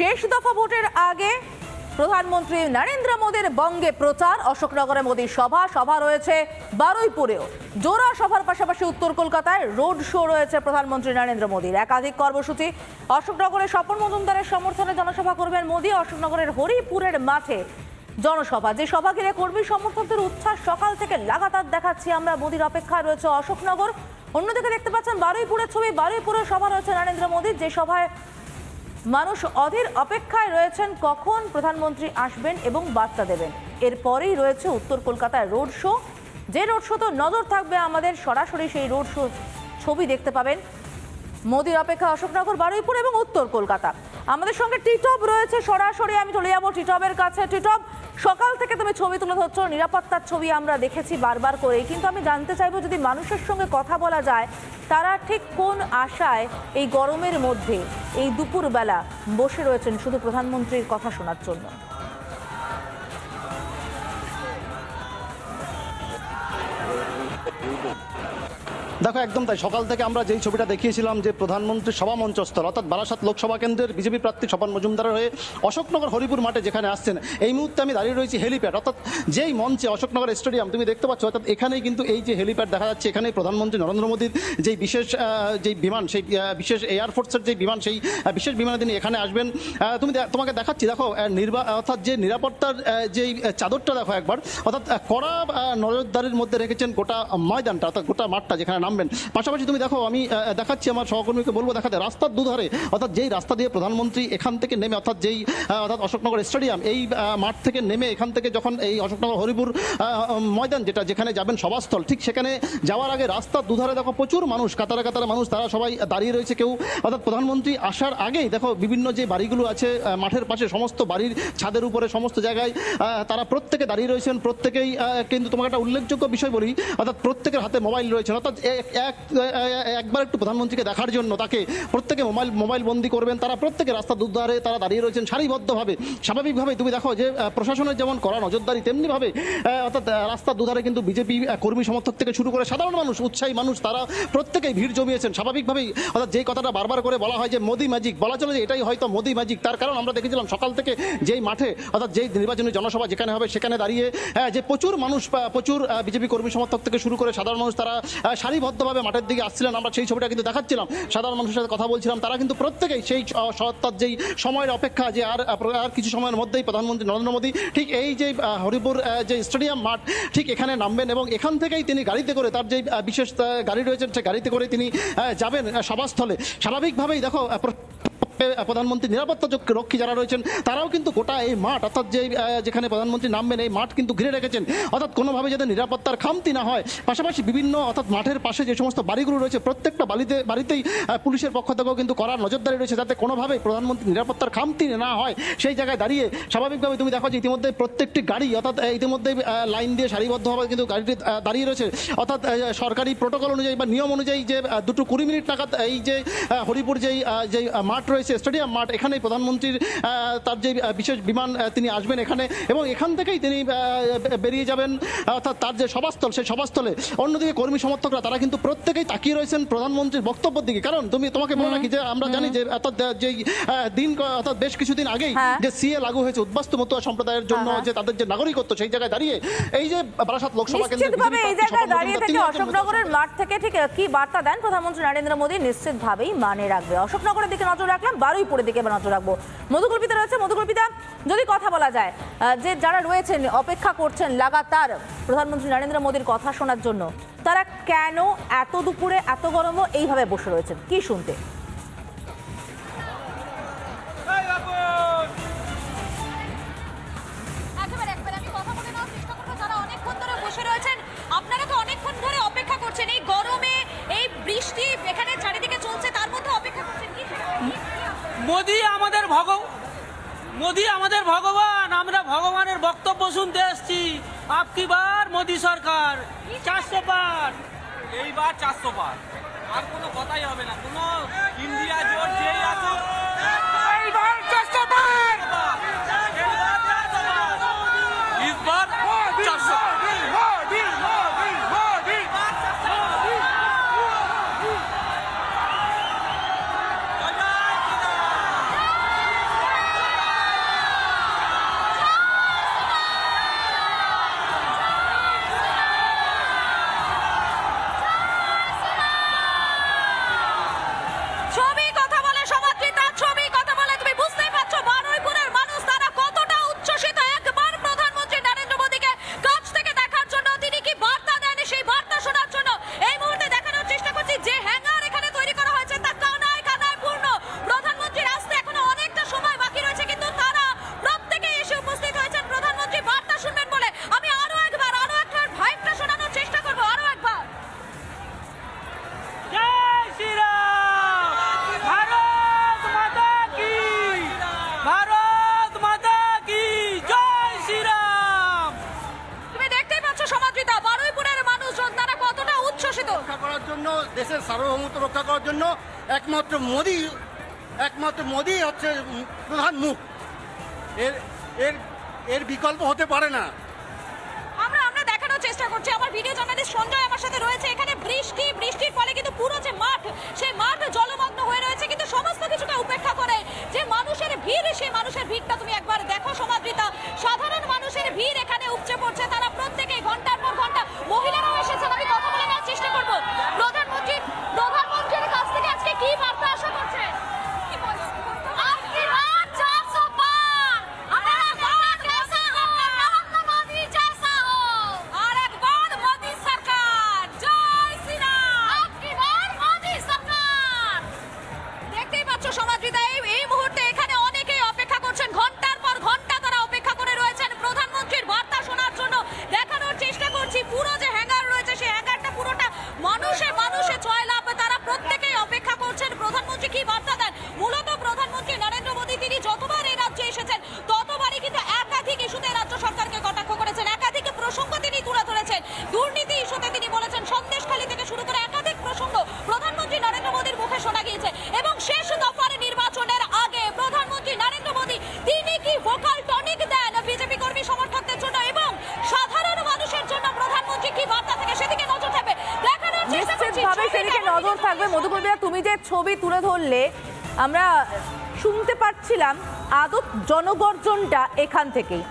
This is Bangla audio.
শেষ দফা ভোটের আগে প্রধানমন্ত্রী নরেন্দ্র মোদীর বঙ্গে প্রচার। অশোকনগরে মোদীর সভা সভা রয়েছে বারুইপুরেও। জোড়া সভার পাশাপাশি উত্তর কলকাতায় রোড শো রয়েছে প্রধানমন্ত্রী নরেন্দ্র মোদীর। একাধিক কর্মসূচি অশোকনগরে স্বপন মজুমদারের সমর্থনে জনসভা করবেন মোদী। অশোকনগরের হরিপুরের মাঠে জনসভা। যে সভা ঘিরে কর্মী সমর্থকদের উচ্ছ্বাস সকাল থেকে লাগাতার দেখাচ্ছি আমরা। মোদীর অপেক্ষায় রয়েছে অশোকনগর। অন্যদিকে দেখতে পাচ্ছেন বারুইপুরের ছবি। বারুইপুরের সভা রয়েছে নরেন্দ্র মোদীর। যে সভায় মানুষ অধীর অপেক্ষায় রয়েছেন কখন প্রধানমন্ত্রী আসবেন এবং বার্তা দেবেন। এরপরেই রয়েছে উত্তর কলকাতায় রোড শো। যে রোড শো তো নজর থাকবে আমাদের, সরাসরি সেই রোড শো ছবি দেখতে পাবেন। মোদির অপেক্ষা অশোকনগর, বারুইপুর এবং উত্তর কলকাতা। আমাদের সঙ্গে টিটপ রয়েছে। সরাসরি আমি চলে যাব টিটপের কাছে। টিটপ সকাল থেকে তুমি ছবি তুলে ধরছ, নিরাপত্তার ছবি আমরা দেখেছি বারবার করেই। কিন্তু আমি জানতে চাইব যদি মানুষের সঙ্গে কথা বলা যায়, তারা ঠিক কোন আশায় এই গরমের মধ্যে, এই দুপুরবেলা বসে রয়েছেন শুধু প্রধানমন্ত্রীর কথা শোনার জন্য? দেখো, একদম তাই। সকাল থেকে আমরা যেই ছবিটা দেখিয়েছিলাম যে প্রধানমন্ত্রী সভা মঞ্চস্থল, অর্থাৎ বারাসাত লোকসভা কেন্দ্রের বিজেপি প্রার্থী স্বপন মজুমদারের হয়ে অশোকনগর হরিপুর মাঠে যেখানে আসছেন, এই মুহূর্তে আমি দাঁড়িয়ে রয়েছি হেলিপ্যাড। অর্থাৎ যেই মঞ্চে অশোকনগর স্টেডিয়াম, তুমি দেখতে পাচ্ছ, অর্থাৎ এখানেই কিন্তু এই যে হেলিপ্যাড দেখা যাচ্ছে, এখানেই প্রধানমন্ত্রী নরেন্দ্র মোদীর যেই বিশেষ যেই বিমান, সেই বিশেষ এয়ারফোর্সের যে বিমান, সেই বিশেষ বিমানে তিনি এখানে আসবেন। তুমি তোমাকে দেখাচ্ছি, দেখো নির্বা অর্থাৎ যে নিরাপত্তার যেই চাদরটা, দেখো একবার, অর্থাৎ কড়া নজরদারির মধ্যে রেখেছেন গোটা ময়দানটা, অর্থাৎ গোটা মাঠটা, যেখানে নামবেন। পাশাপাশি তুমি দেখো, আমি দেখাচ্ছি, আমার সহকর্মীকে বলব দেখাতে রাস্তার দুধারে, অর্থাৎ যেই রাস্তা দিয়ে প্রধানমন্ত্রী এখান থেকে নেমে, অর্থাৎ যেই অর্থাৎ অশোকনগর স্টেডিয়াম, এই মাঠ থেকে নেমে এখান থেকে যখন এই অশোকনগর হরিপুর ময়দান, যেটা যেখানে যাবেন সভাস্থল, ঠিক সেখানে যাওয়ার আগে রাস্তার দুধারে দেখো প্রচুর মানুষ, কাতারে কাতারে মানুষ, তারা সবাই দাঁড়িয়ে রয়েছে কেউ। অর্থাৎ প্রধানমন্ত্রী আসার আগেই দেখো, বিভিন্ন যে বাড়িগুলো আছে মাঠের পাশে, সমস্ত বাড়ির ছাদের উপরে, সমস্ত জায়গায় তারা প্রত্যেকে দাঁড়িয়ে রয়েছেন, প্রত্যেকেই কিন্তু তোমাকে একটা উল্লেখযোগ্য বিষয় বলি, অর্থাৎ প্রত্যেকের হাতে মোবাইল রয়েছে, অর্থাৎ একবার একটু প্রধানমন্ত্রীকে দেখার জন্য তাকে প্রত্যেকে মোবাইল মোবাইল বন্দি করবেন তারা প্রত্যেকে রাস্তা দুধারে তারা দাঁড়িয়ে রয়েছেন সারিবদ্ধভাবে। স্বাভাবিকভাবে তুমি দেখো যে প্রশাসনের যেমন করা নজরদারি তেমনিভাবে অর্থাৎ আহ, রাস্তার দুধারে কিন্তু বিজেপি কর্মী সমর্থক থেকে শুরু করে সাধারণ মানুষ উৎসাহী মানুষ তারা প্রত্যেকেই ভিড় জমিয়েছেন। স্বাভাবিকভাবেই অর্থাৎ যেই কথাটা বারবার করে বলা হয় যে মোদি ম্যাজিক বলা চলে যে এটাই হয়তো মোদি ম্যাজিক তার কারণ আমরা দেখেছিলাম সকাল থেকে যেই মাঠে অর্থাৎ যেই নির্বাচনী জনসভা যেখানে হবে সেখানে দাঁড়িয়ে যে প্রচুর মানুষ প্রচুর বিজেপি কর্মী সমর্থক থেকে শুরু করে সাধারণ মানুষ তারা আহ, সারিবদ্ধভাবে মাঠের দিকে আসছিলেন, আমরা সেই ছবিটা কিন্তু দেখাচ্ছিলাম। সাধারণ মানুষের সাথে কথা বলছিলাম, তারা কিন্তু প্রত্যেকেই সেই সত্তার যেই সময়ের অপেক্ষা যে আর আর কিছু সময়ের মধ্যেই প্রধানমন্ত্রী নরেন্দ্র মোদী, ঠিক এই যে হরিপুর যে স্টেডিয়াম মাঠ, ঠিক এখানে নামবেন এবং এখান থেকেই তিনি গাড়িতে করে তার যে বিশেষ গাড়ি রয়েছেন সে গাড়িতে করে তিনি যাবেন সভাস্থলে। স্বাভাবিকভাবেই দেখো প্রধানমন্ত্রী নিরাপত্তা রক্ষী যারা রয়েছেন, তারাও কিন্তু গোটা এই মাঠ, অর্থাৎ যে যেখানে প্রধানমন্ত্রী নামবেন, এই মাঠ কিন্তু ঘিরে রেখেছেন। অর্থাৎ কোনোভাবে যাতে নিরাপত্তার খামতি না হয়, পাশাপাশি বিভিন্ন, অর্থাৎ মাঠের পাশে যে সমস্ত বাড়িগুলো রয়েছে, প্রত্যেকটা বাড়িতে, বাড়িতেই পুলিশের পক্ষ থেকেও কিন্তু করার নজরদারি রয়েছে, যাতে কোনোভাবেই প্রধানমন্ত্রী নিরাপত্তার খামতি না হয়, সেই জায়গায় দাঁড়িয়ে স্বাভাবিকভাবে তুমি দেখো যে ইতিমধ্যে প্রত্যেকটি গাড়ি, অর্থাৎ ইতিমধ্যে লাইন দিয়ে সারিবদ্ধভাবে কিন্তু গাড়িটি দাঁড়িয়ে রয়েছে। অর্থাৎ সরকারি প্রোটোকল অনুযায়ী বা নিয়ম অনুযায়ী যে দুটো কুড়ি মিনিট নাগাদ এই যে হরিপুর যেই যেই মাঠ রয়েছে স্টেডিয়াম মাঠ। এখানেই প্রধানমন্ত্রীর তার যে বিশেষ বিমান তিনি আসবেন এখানে এবং এখান থেকেই তিনি বেরিয়ে যাবেন। অর্থাৎ তার যে সভাস্থল সেই সভাস্থলে অন্যদিকে কর্মী সমর্থকরা তারা কিন্তু প্রত্যেকেই তাকিয়ে রয়েছেন প্রধানমন্ত্রীর বক্তব্যের দিকে। কারণ তুমি তোমাকে বলো নাকি যে আমরা জানি যে অর্থাৎ যেই দিন অর্থাৎ বেশ কিছুদিন আগেই হ্যাঁ। যে সিএ লাগু হয়েছে উদ্বাস্তু মতুয়া সম্প্রদায়ের জন্য হ্যাঁ, হ্যাঁ। যে তাদের যে নাগরিকত্ব সেই জায়গায় দাঁড়িয়ে এই যে বারাসাত লোকসভা কেন্দ্রে এই জায়গায় দাঁড়িয়ে থেকে অশোকনগরের মাঠ থেকে ঠিক কি বার্তা দেন প্রধানমন্ত্রী নরেন্দ্র মোদী? নিশ্চিতভাবেই মানে রাখবে। অশোকনগরের দিকে নজর রাখলাম। বারুইপুরের দিকে এবার নজর রাখব। মধুকল্পিতা রয়েছে। মধুকল্পিতা, যদি কথা বলা যায় যে যারা রয়েছেন, অপেক্ষা করছেন লাগাতার প্রধানমন্ত্রী নরেন্দ্র মোদীর কথা শোনার জন্য, তারা কেন এত দুপুরে, এত গরমও এইভাবে বসে রয়েছেন? কি শুনতে? মোদি আমাদের ভগবান, আমরা ভগবানের বক্তব্য শুনতে এসছি। আপকি বার মোদি সরকার? চারশো পার। এইবার চারশো পার। আর কোনো কথাই হবে না। কোনো ইন্ডিয়া জোট যেই আসুক জন্য, দেশের সার্বভৌমত্ব রক্ষা করার জন্য একমাত্র মোদি একমাত্র মোদি হচ্ছে প্রধান মুখ। এর এর এর বিকল্প হতে পারে না। আমরা আমরা দেখানোর চেষ্টা করছি। আমার ভিডিও জার্নালিস্ট সঞ্জয় আমার সাথে রয়েছে। এখানে বৃষ্টি, বৃষ্টির ফলে কিন্তু পুরো যে মাঠ সেই মাঠ জলমগ্ন হয়ে রয়েছে। কিন্তু সমস্ত কিছুকে উপেক্ষা করে যে মানুষের ভিড়, সেই মানুষের ভিড়টা তুমি একবার দেখো, সমাদৃতা থাকবে মধুপর্মিতা তুমি যে ছবি তুলে ধরলে আমরা শুনতে পাচ্ছিলাম আদত জনগর্জনটা এখান থেকেই।